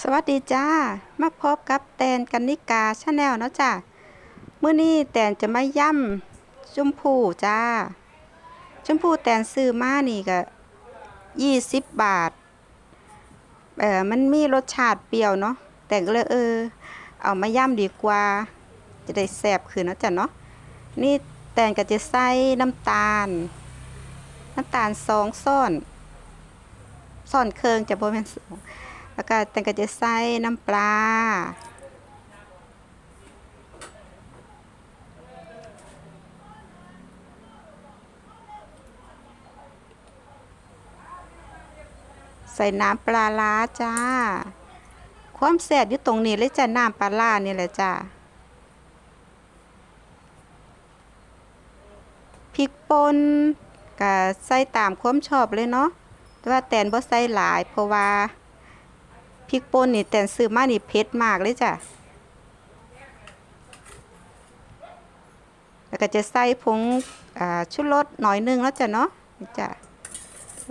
สวัสดีจ้า มาพบกับแตนกันนิกาชาแนลเนาะจ้าเมื่อนี้แตนจะมาย่ำชมพูจ้า ชมพูแตนซื้อมานี่ก็ยี่สิบบาท เออมันมีรสชาติเปรี้ยวเนาะ แต่ก็เลยเออ เอามาย่ำดีกว่า จะได้แซบขึ้นเนาะจ้ะเนาะ นี่แตนก็จะใส่น้ำตาล น้ำตาลสองซ่อนซ่อนเครื่องจะบ่แมนสอง แล้วก็แตงก็จะใส่น้ำปลา ใส่น้ำปลาล้าจ้า ความแซ่บอยู่ตรงนี้เลยจ้ะน้ำปลาล้านี่แหละจ้าพริกป่นก็ใส่ตามความชอบเลยเนาะแต่ว่าแตนบ่ใส่หลายเพราะว่า พริกป่นนี่แต่ซื้อมานี่เผ็ดมากเลยจ้ะ แล้วก็จะใส่ผงอ่าชูรสหน่อยหนึงแล้วจ้ะเนาะจ้ะ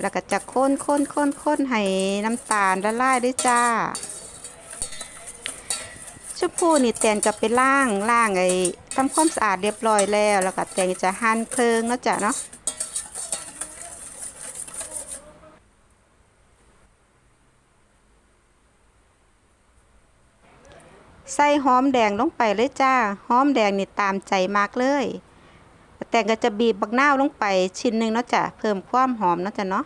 แล้วก็จะค้นค้นค้นค้นให้น้ำตาลละลายด้วยจ้าชุบพูนี่แตนก็ไปล่างล่างไอ้ทำความสะอาดเรียบร้อยแล้ว แล้วก็แตนจะหั่นเพลิงแล้วจ้ะเนาะ ใส่หอมแดงลงไปเลยจ้า หอมแดงนี่ตามใจมากเลย แต่ก็จะบีบบักนาวลงไปชิ้นหนึ่งเนาะจ้ะ เพิ่มความหอมเนาะจ้ะเนาะ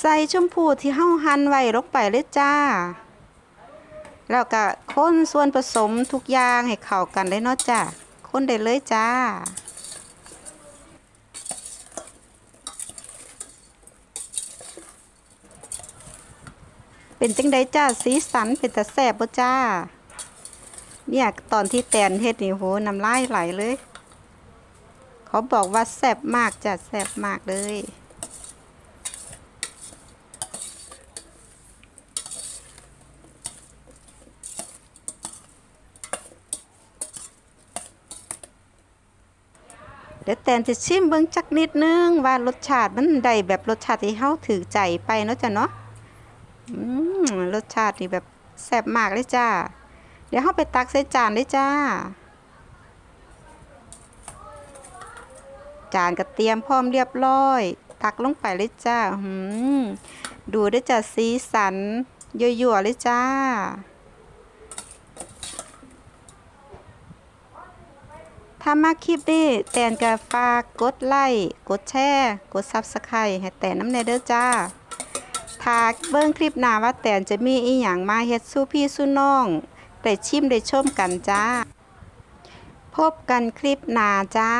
ใส่ชมพูที่เฮาหั่นไว้ลงไปเลยจ้า แล้วก็คนส่วนผสมทุกอย่างให้เข้ากันเลยเนาะจ้าคนได้เลยจ้าเป็นจังไดจ้าสีสันเป็นตาแซ่บบ่จ้า เนี่ยตอนที่แตนเฮ็ดนี่โหน้ำลายไหลเลย เขาบอกว่าแซ่บมากจ้ะแซ่บมากเลย เดี๋ยวแตนจะชิมเบิ่งจักนิดนึงว่ารสชาติมันได้แบบรสชาติที่เฮาถือใจไปเนาะจ้ะเนาะอืมรสชาตินี่แบบแซ่บมากเลยจ้า เดี๋ยวเฮาไปตักใส่จานเลยจ้า จานก็เตรียมพร้อมเรียบร้อย ตักลงไปเลยจ้าดูได้จ้ะสีสันยั่วๆเลยจ้า ถ้ามาคลิปนี้แตนก็ฝากกดไลค์กดแชร์กดซับสไครต์ให้แตนน้ำในเด้อจ้าถ้าเบิ่งคลิปหน้าว่าแตนจะมีอีหยังมาเฮ็ดสู้พี่สู้น้องได้ชิมได้ชมกันจ้า พบกันคลิปหน้าจ้า